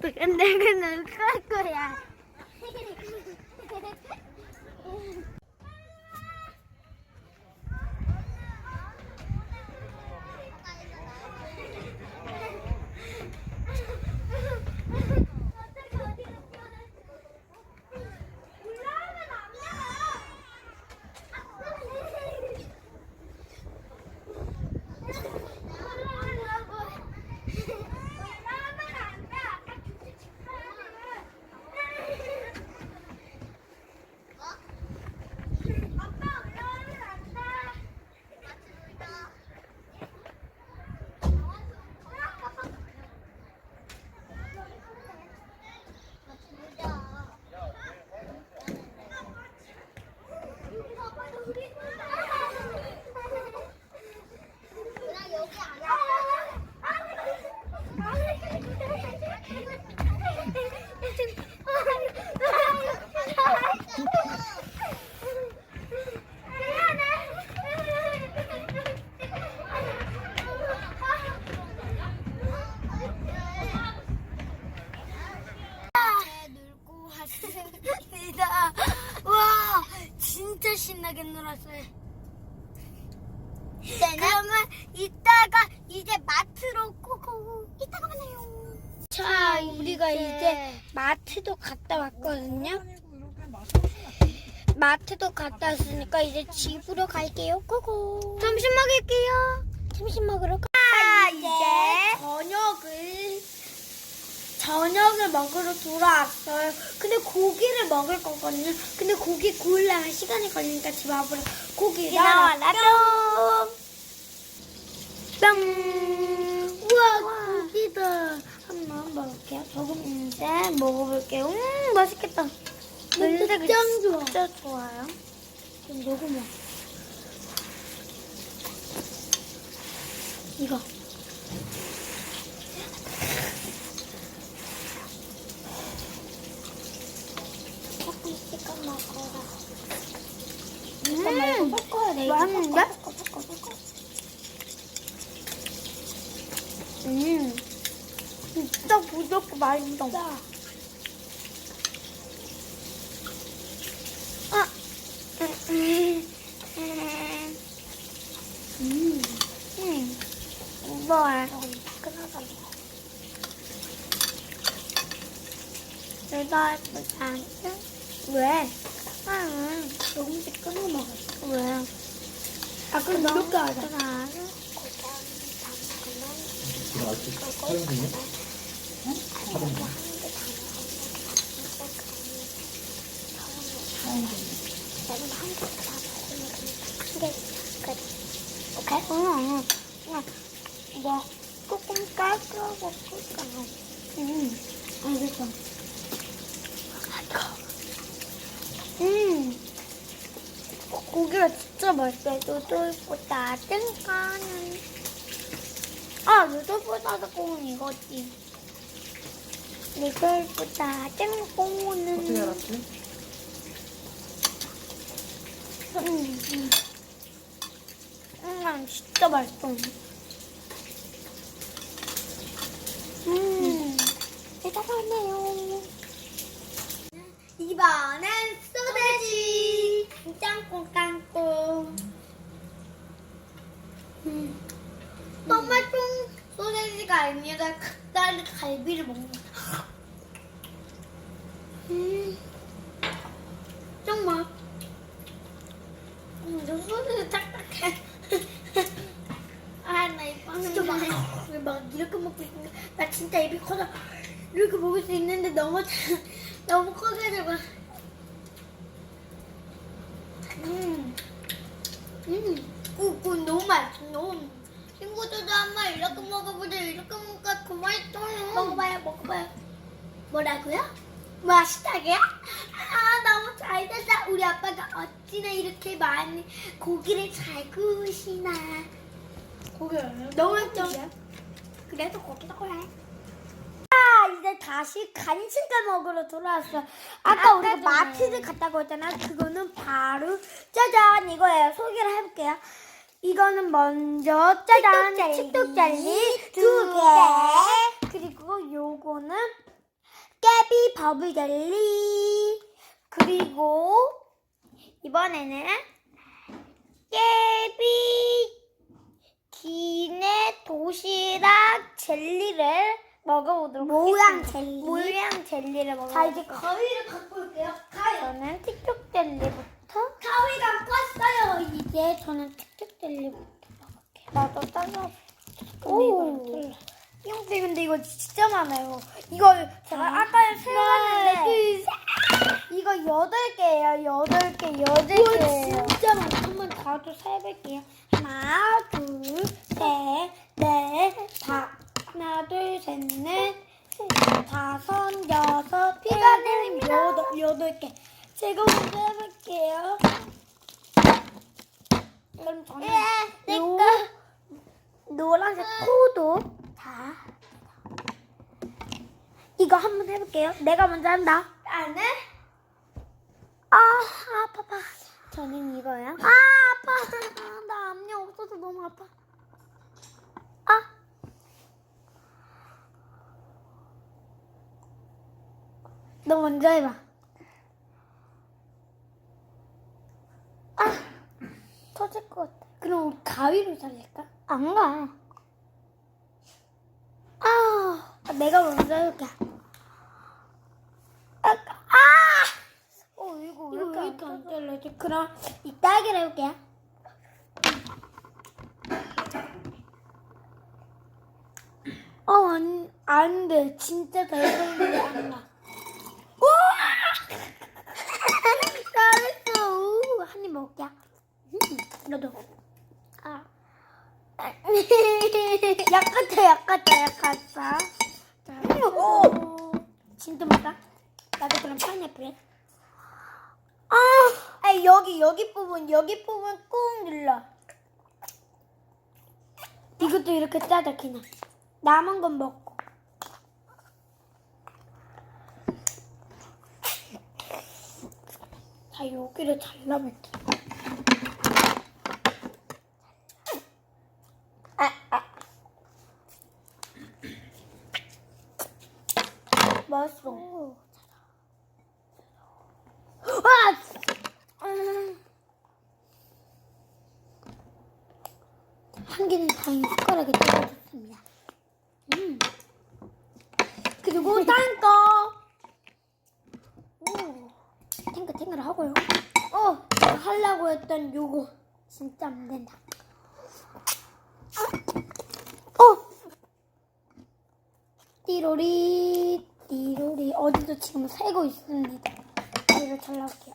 내가 놀 거야. 놀고 왔습니다. 와, 진짜 신나게 놀았어요. 그러면 이따가 이제 마트로 고고 이따가 만나요. 자, 우리가 이제 마트도 갔다 왔거든요. 마트도 갔다 왔으니까 이제 집으로 갈게요. 고고. 점심 먹을게요. 점심 먹으러 가. 자, 이제 저녁을 저녁을 먹으러 돌아왔어요. 근데 고기를 먹을 거거든요. 근데 고기 구우려면 시간이 걸리니까 집 앞으로 고기 나와라 뿅. 뿅. 우와, 고기다. 한번 먹을게요. 조금 이제 먹어볼게요. 음, 맛있겠다. 냄새가 짱 좋아. 진짜 좋아요. 좀 녹으면. 이거. 조금 찍어 먹어라. 음, 이거 섞어야 돼. 맛있는데? 섞어. 음, 진짜 부드럽고 맛있다. 아, 음, 음, 음, 음, 뭐야? 끊어서 먹어. 내가 예쁘지 왜? 아, 조금씩 끊어 먹었어. 왜? 아, 그럼 이렇게 하자. 지금 아직 촬영 중이야? 촬영 중. 오케이? 응, 응. 뭐, 조금 깔끔하고 꿀까. 응, 알겠어. 음, 고기가 진짜 맛있어요. 누들보다 뜬까는. 아, 누들보다 콩은 이거지. 누들보다 뜬콩은. 어떻게 알았지? 음, 음. 음, 진짜 맛있어. 음, 왔네요. 이번엔 소세지 짱꿍 깡꿍. 음, 토마토 소세지가 아니라 닭다리 갈비를 먹는. 음, 정말. 음, 저 소세지 딱딱해. 아, 나 이거 진짜 막, 막 이렇게 먹고 있는데, 나 진짜 입이 커서 이렇게 먹을 수 있는데 너무, 너무 커가지고. 음, 음, 그, 그 너무 맛있어. 너무. 친구들도 한번 이렇게 먹어보자. 이렇게 먹으니까 그 맛있어요. 먹어봐요, 먹어봐요. 뭐라고요? 맛있다고요? 아 너무 잘 됐다. 우리 아빠가 어찌나 이렇게 많이 고기를 잘 구우시나. 고기 너무 좀 그래도 고기도 다시 간식을 먹으러 돌아왔어. 아까 우리가 마트를 갔다고 했잖아. 그거는 바로 짜잔 이거예요. 소개를 해볼게요. 이거는 먼저 짜잔 칙독젤리 두 개. 그리고 요거는 깨비 버블 젤리. 그리고 이번에는 깨비 기내 도시락 젤리를 먹어보도록 모양 하겠습니다. 젤리. 모양 젤리를 먹어. 자 이제 가위를 갖고 올게요. 가위. 저는 틱톡 젤리부터. 가위 갖고 왔어요. 이제 저는 틱톡 젤리부터 먹을게요. 나도 따라. 오. 형제 근데 이거 진짜 많아요. 이거 제가 아까 세봤는데 이거 여덟 개예요. 여덟 개, 여덟 개예요. 진짜 많아. 한번 다도 세볼게요. 하나, 둘, 셋, 넷, 다. 하나, 둘, 셋, 넷, 다섯, 여섯, 일곱, 내립니다. 여덟, 여덟 개. 제가 먼저 해볼게요. 그럼 저는 예, 내요 거. 노란색 코도 자 이거 한번 해볼게요. 내가 먼저 한다. 안 해? 아 아파 아파. 저는 이거야. 아 아파. 아, 나 압력 없어서 너무 아파. 너 먼저 해봐. 아 터질 것 같아. 그럼 우리 가위로 살릴까? 안 가. 아 내가 먼저 해볼게. 아! 아! 어 이거 왜 이렇게 안 잘라지? 그럼 이 딸기를 해볼게요. 어, 안, 안 돼. 진짜 잘 걸리는데 안 나. 우와! 잘했어. 우, 한입 먹을게. 음, 너도. 아. 약 같아, 약 같아, 약 같아. 자, 오! 진짜 맛다 나도 그럼 파인애플. 아, 아니, 여기, 여기 부분, 여기 부분 꾹 눌러. 이것도 이렇게 짜자, 그냥. 남은 건 먹고. 자, 여기를 잘라볼게. 아, 아. 맛있어. 와! 음. 한 개는 다행히 숟가락에 떨어졌습니다. 음. 그리고 딴 거. 오. 탱글탱글 하고요. 어, 제가 했던 요거. 진짜 안 된다. 어! 띠로리, 띠로리. 어디도 지금 새고 있습니다. 이걸 잘라올게요.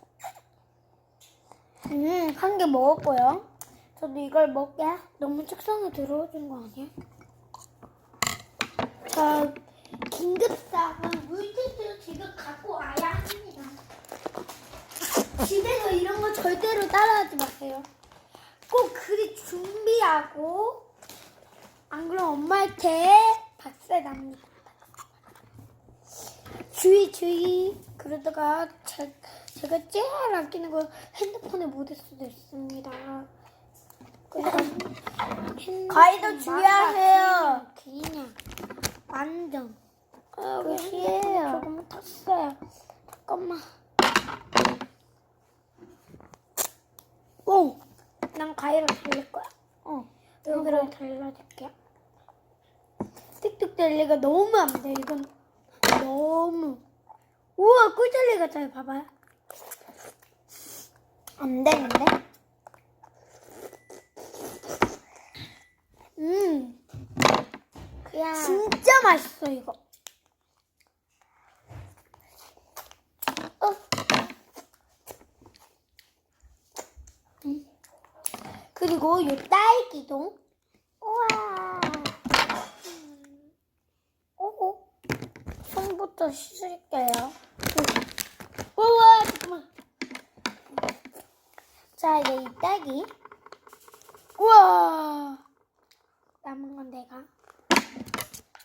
음, 한 개 먹었고요. 저도 이걸 먹게 너무 책상에 들어오는 거 아니야? 자, 긴급 사항은 물티슈 지금 갖고 와야 합니다. 집에서 이런 거 절대로 따라하지 마세요. 꼭 그리 준비하고 안 그럼 엄마한테 박살 납니다. 주의 주의 그러다가 제, 제가 제일 아끼는 거 핸드폰에 묻을 수도 있습니다. 가위도 주의하세요. 그냥 완전 아, 왜 해요? 조금 탔어요. 잠깐만. 오, 난 가위로 달릴 거야. 어, 여기로 달라줄게. 틱틱 젤리가 너무 안 돼. 이건 너무. 우와, 꿀젤리 같아요. 봐봐요. 안 되는데? 음. 그냥 진짜 맛있어 이거. 그리고 요 딸기도 우와. 음. 오오. 손부터 씻을게요. 음. 우와 잠깐만. 자 이제 이 딸기. 우와. 남은 건 내가.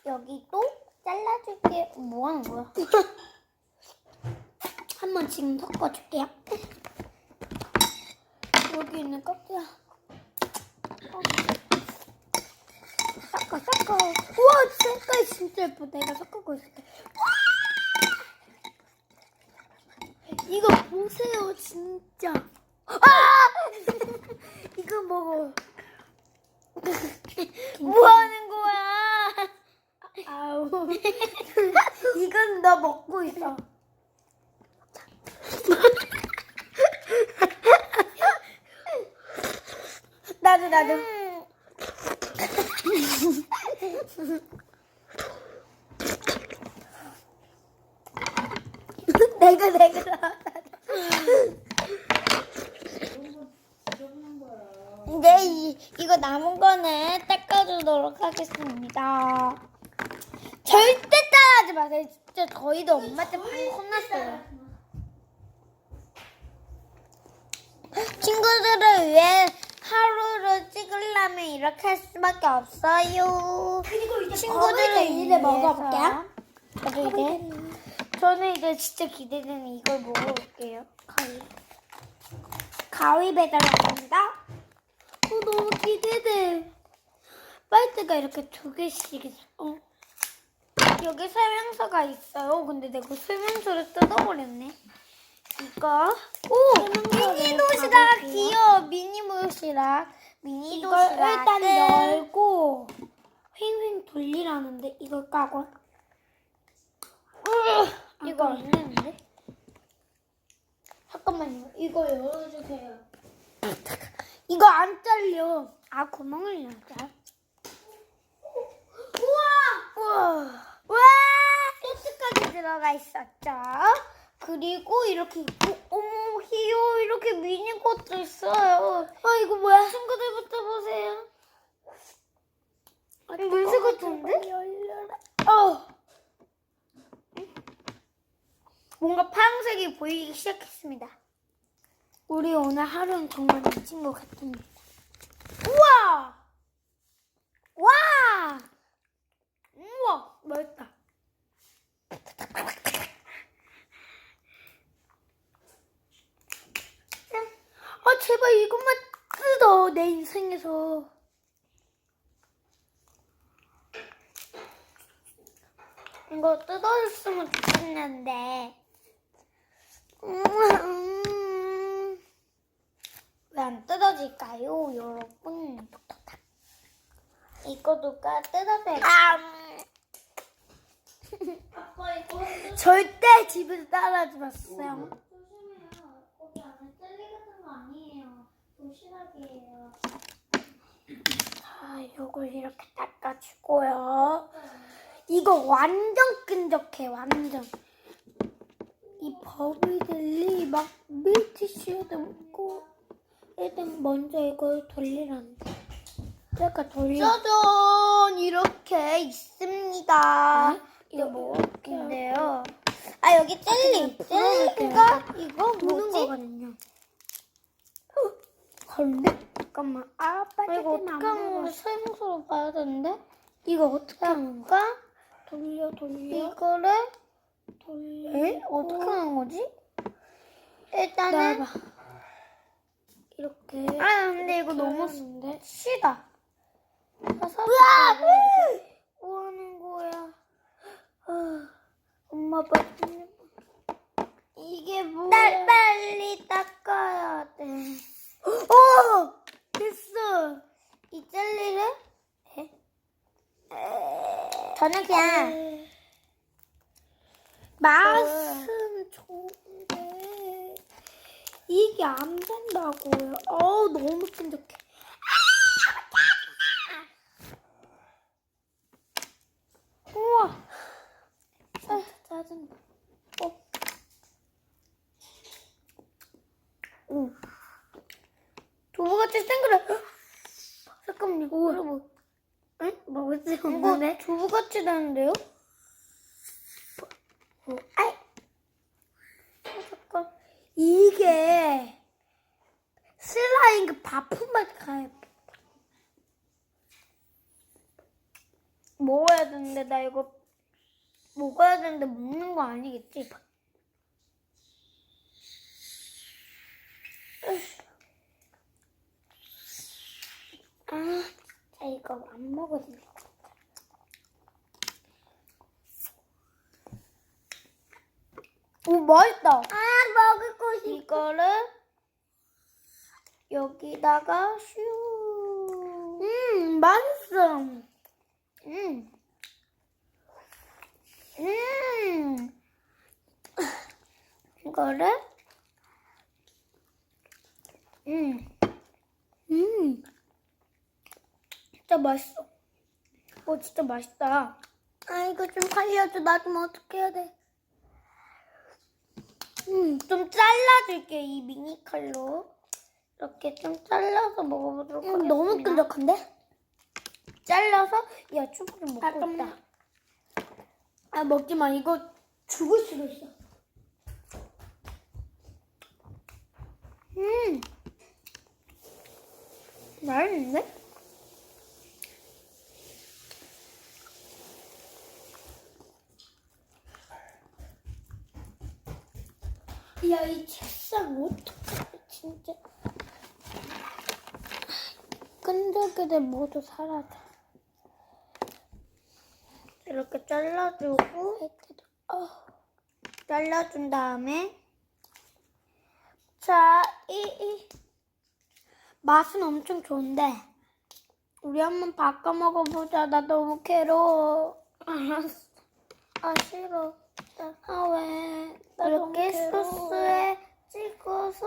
여기 또 잘라줄게. 뭐 하는 거야? 한번 지금 섞어줄게요. 여기 있는 껍질. 섞어 섞어. 우와 색깔 진짜 예뻐 내가 섞고 있을게. 이거 보세요 진짜. 아! 이거 먹어. 뭐 하는 거야? 아우. 이건 나 먹고 있어. 나도. 내가 내가 이제 이, 이거 남은 거는 닦아주도록 하겠습니다. 절대 따라하지 마세요. 진짜 저희도 엄마한테 많이 혼났어요. 친구들을 위해 하루를 찍으려면 이렇게 할 수밖에 없어요. 그리고 이제 친구들을 이제 위해서. 먹어볼게요. 저도 이제 저는 이제 진짜 기대되는 이걸 먹어볼게요. 가위. 가위 배달 왔습니다. 어, 너무 기대돼. 빨대가 이렇게 두 개씩 있어. 어. 여기 설명서가 있어요. 근데 내가 설명서를 뜯어버렸네. 이거. 오! 미니 도시락 귀여워. 미니 도시락. 미니 도시락. 일단 열고 횡횡 돌리라는데 이걸 까고. 이거 안 되는데? 잠깐만요. 이거 열어주세요. 이거 안 잘려. 아 구멍을 열자. 우와! 우와! 우와! 소스까지 들어가 있었죠. 그리고 이렇게 있고, 어머, 희요, 이렇게 미니 것도 있어요. 아, 이거 뭐야? 친구들부터 보세요. 물새 같은데? 열려라. 어! 뭔가 파란색이 보이기 시작했습니다. 우리 오늘 하루는 정말 미친 것 같습니다. 우와! 와! 우와! 맛있다. 아, 제발 이것만 뜯어, 내 인생에서. 이거 뜯어줬으면 좋겠는데. 음, 왜안 뜯어질까요, 여러분? 이거 누가 아빠 이거 절대 집에서 따라하지 마세요. 거기 안에 젤리 같은 거 아니에요. 도시락이에요. 자, 요걸 이렇게 닦아주고요. 이거 완전 끈적해, 완전. 이 버블들이 막 밀티슈에도 묻고. 일단 먼저 이걸 돌리란다. 제가 돌려. 짜잔 이렇게 있습니다. 네? 이거 뭐? 인데요. 아 여기 젤리. 젤리가 이거 뭐지? 거거든요. 걸레? 잠깐만. 아, 아, 빨리 이거 어떻게 하는? 설명서로 봐야 되는데. 이거 어떻게 하는 거야? 돌려, 돌려. 이거를 돌려. 에? 어떻게 하는 거지? 일단은 나봐. 이렇게. 아 근데 이거 너무 하는데. 시다. 으아! 뭐 하는 거야? 아, 엄마 빨리. 이게 뭐야? 날 빨리 닦아야 돼. 오! 됐어. 이 젤리를 저는 그냥 맛은 좋은데 이게 안 된다고요. 어우 너무 끈적해. 우와. 아, 짜증나. 어. 오. 두부같이 생그래. 잠깐만요. 여러분. 응? 먹을 수 이거 없는데? 두부같이 되는데요? 어, 아이. 어, 잠깐. 이게 슬라임 그 바품 맛 가요. 먹어야 되는데 나 이거 먹어야 되는데 먹는 거 아니겠지? 아, 자 이거 안 먹어도 돼. 오 맛있다. 아, 먹을 거 이거를 여기다가 슈. 음, 맛있어. 음. 음. 이거를 음. 음, 진짜 맛있어. 어, 진짜 맛있다. 아, 이거 좀 살려줘. 나 좀 어떻게 해야 돼? 음, 좀 잘라줄게, 이 미니 칼로. 이렇게 좀 잘라서 먹어보도록 음, 하겠습니다. 너무 끈적한데? 잘라서, 야, 추브를 먹고. 있다. 아, 먹지 마. 이거 죽을 수도 있어. 음. 맛있는데? 야, 이 책상 어떡해, 진짜. 끈적이들 모두 사라져. 이렇게 잘라주고, 어, 잘라준 다음에, 자, 이, 이, 맛은 엄청 좋은데, 우리 한번 바꿔 먹어보자. 나 너무 괴로워. 알았어. 아, 싫어. 아, 왜? 이렇게. 소스에 찍어서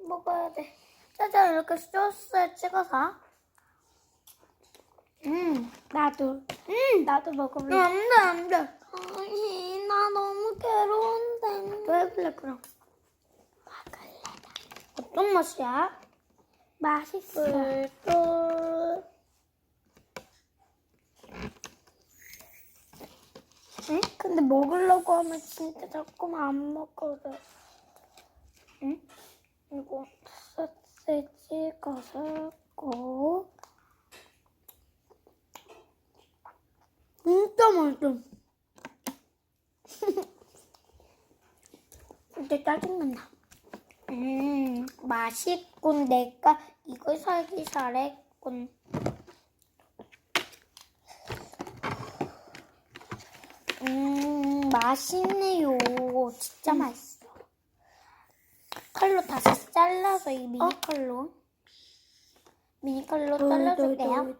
먹어야 돼. 짜잔, 이렇게 소스에 찍어서. 음, 나도. 음, 나도 먹어볼래. 안 돼, 안 돼. 아니, 나 너무 괴로운데. 또 해볼래, 그럼. 먹을래. 어떤 맛이야? 맛있어. 또. 응? 근데 먹으려고 하면 진짜 자꾸만 안 먹거든. 응? 이거 찍어서 꼭. 진짜 맛있어. 이제 짜증난다. 음, 맛있군. 내가 이걸 사기 잘했군. 음, 맛있네요. 진짜 맛있어. 칼로 다시 잘라서 이 미니 칼로. 미니 칼로 잘라줄게요.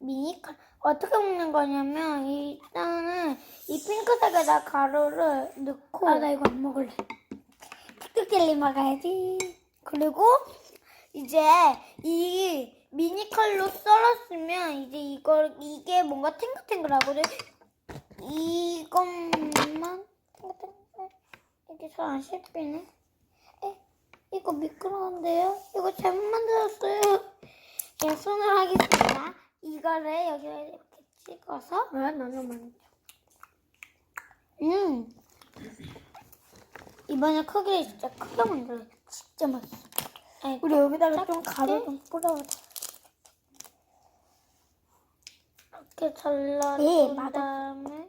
미니 칼 어떻게 먹는 거냐면 일단은 이 핑크색에다 가루를 넣고 아, 나 이거 안 먹을래. tiktok 리 먹어야지. 그리고 이제 이 미니 칼로 썰었으면 이제 이걸 이게 뭔가 탱글탱글하거든. 이것만. 이게 잘 안 씹히네. 에, 이거 미끄러운데요? 이거 잘못 만들었어요. 그냥 손으로 하겠습니다. 이거를 여기다 이렇게 찍어서 왜? 나는 만져. 음. 이번에 크기를 진짜 크게 만들어. 진짜 맛있어. 아니, 우리 여기다가? 좀 가루 좀 뿌려보자. 이렇게 잘라준 예, 맞아. 다음에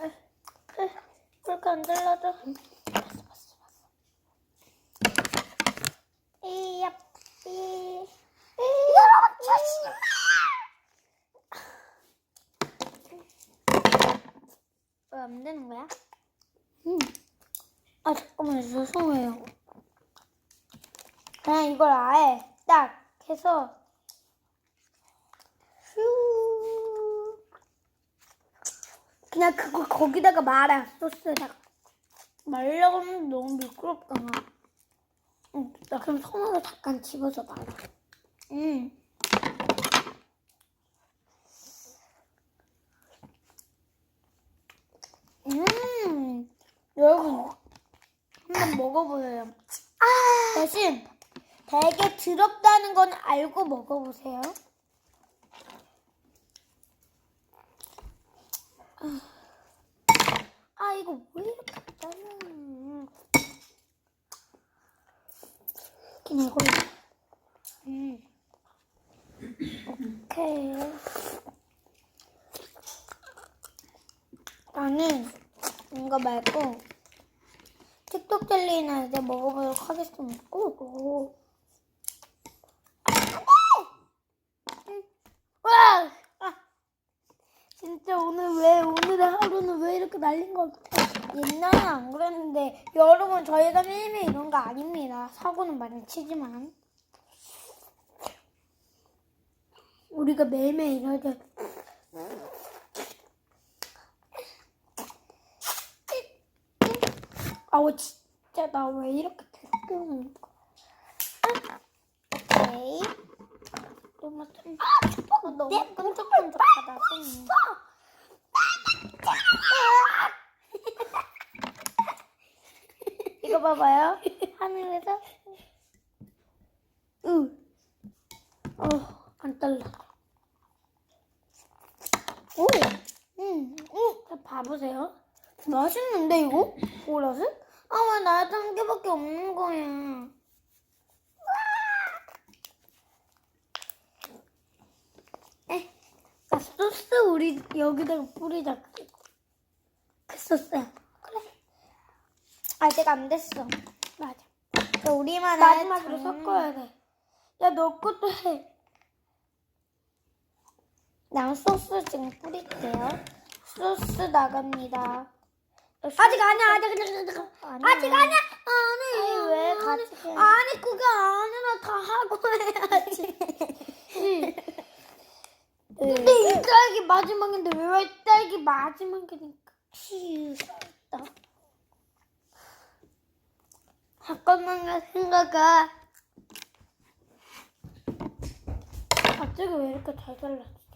에, 에, 그렇게 안 잘라줘. 봤어, 봤어, 봤어. 이야, 이, 여러분 조심. 왜안 되는 거야? 음. 아 잠깐만요 죄송해요 그냥 이걸 아예 딱 해서 그냥 그거 거기다가 말아. 소스에다가. 말려고 하면 너무 미끄럽다 응, 나 그럼 손으로 잠깐 집어서 말아. 응 음, 여러분 한번 먹어보세요. 대신 되게 더럽다는 건 알고 먹어보세요. 아 이거 왜 이렇게 짜냐? 그냥 이걸로. 음. 오케이. 나는 이거 말고 틱톡 젤리나 이제 먹어보도록 하겠습니다. 오, 오. 음. 와! 아, 진짜 오늘 왜, 오늘의 하루는 왜 이렇게 날린 것 같아? 옛날엔 안 그랬는데 여러분 저희가 매일매일 이런 거 아닙니다. 사고는 많이 치지만 우리가 매일매일 때 아우 진짜 나 왜 이렇게 들끄는 거야? 오케이. 너무 좀 아, 너무 끈적끈적하다. 이거 봐봐요. 하늘에서 으. 어, 안 달라. 오, 음, 음, 자, 봐보세요. 맛있는데 이거? 보라색? 아, 왜 나한테 한 개밖에 없는 거야? 에, 자, 소스 우리 여기다가 뿌리자. 그 소스야. 그래. 아직 안 됐어. 맞아. 그 우리만 마지막으로 섞어야 돼. 야, 너 것도 해. 난 소스 지금 뿌릴게요. 소스 나갑니다. 아직 아니야, 아직 아직 아직 아직 아니야. 아니, 아니 왜 같이 해? 아니 그게 아니라 다 하고 해야지. 근데 이 딸기 마지막인데 왜 딸기 마지막이니까 치우다. 잠깐만 생각해. 갑자기 왜 이렇게 잘 잘랐지?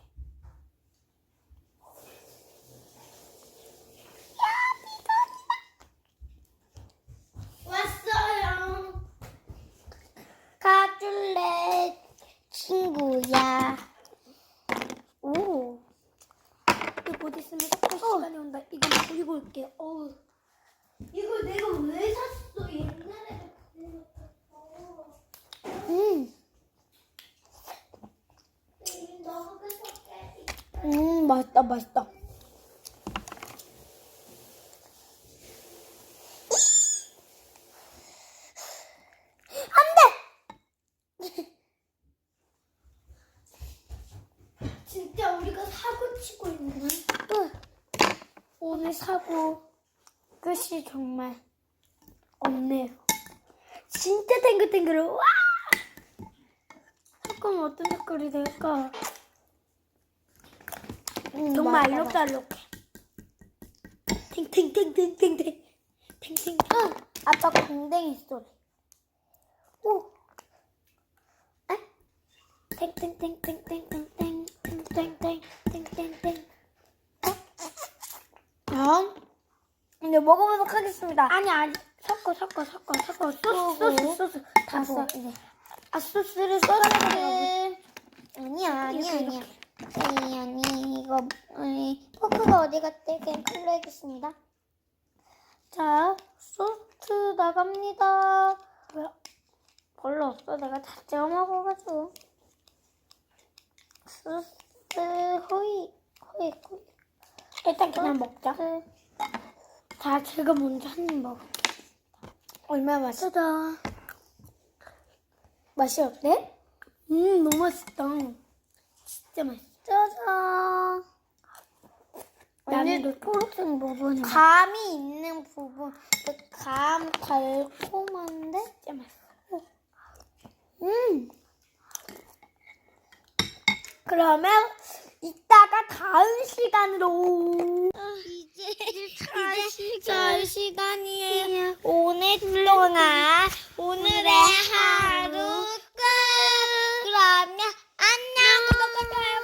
왔어요. 가줄래 친구야. 오. 이거 곧 있으면 섞을 시간이 온다. 이거 버리고 올게. 어우. 이거 내가 왜 샀어? 옛날에. 음. 너무 샀게. 음, 맛있다, 맛있다. 진짜 우리가 사고 치고 있네. 응. 오늘 사고 끝이 정말 없네요. 진짜 탱글탱글해. 와! 잠깐만 어떤 색깔이 될까? 정말 알록달록해. 탱탱탱탱탱탱. 탱탱. 응. 아빠 공댕이 소리. 오. 에? 탱탱탱탱탱탱탱. 탱탱탱탱탱탱. 다음 이제 먹어보도록 하겠습니다. 아니 아니 섞어 섞어 섞어 섞어 소스 소스 소스 다 써. 이제 아 소스를 썰어야 아니야 아니야 아니야 아니 아니 이거 아니 포크가 어디 갔대? 그냥 칼로 하겠습니다. 자 소스 나갑니다. 뭐야? 별로 없어 내가 다 찍어 먹어가지고 소스 호이 호이 호이 일단 그냥 먹자. 자, 제가 먼저 한 입 먹어. 얼마나 맛있다. 맛이 어때? 음, 너무 맛있다. 진짜 맛있어. 짜잔. 언니 초록색 부분이 감이 있는 부분. 그 감 달콤한데? 진짜 맛있어. 음. 그러면 이따가 다음 시간으로 이제 잘 시간이에요. 네. 오늘 동안 오늘의 하루 끝. 그러면 안녕 구독과 좋아요.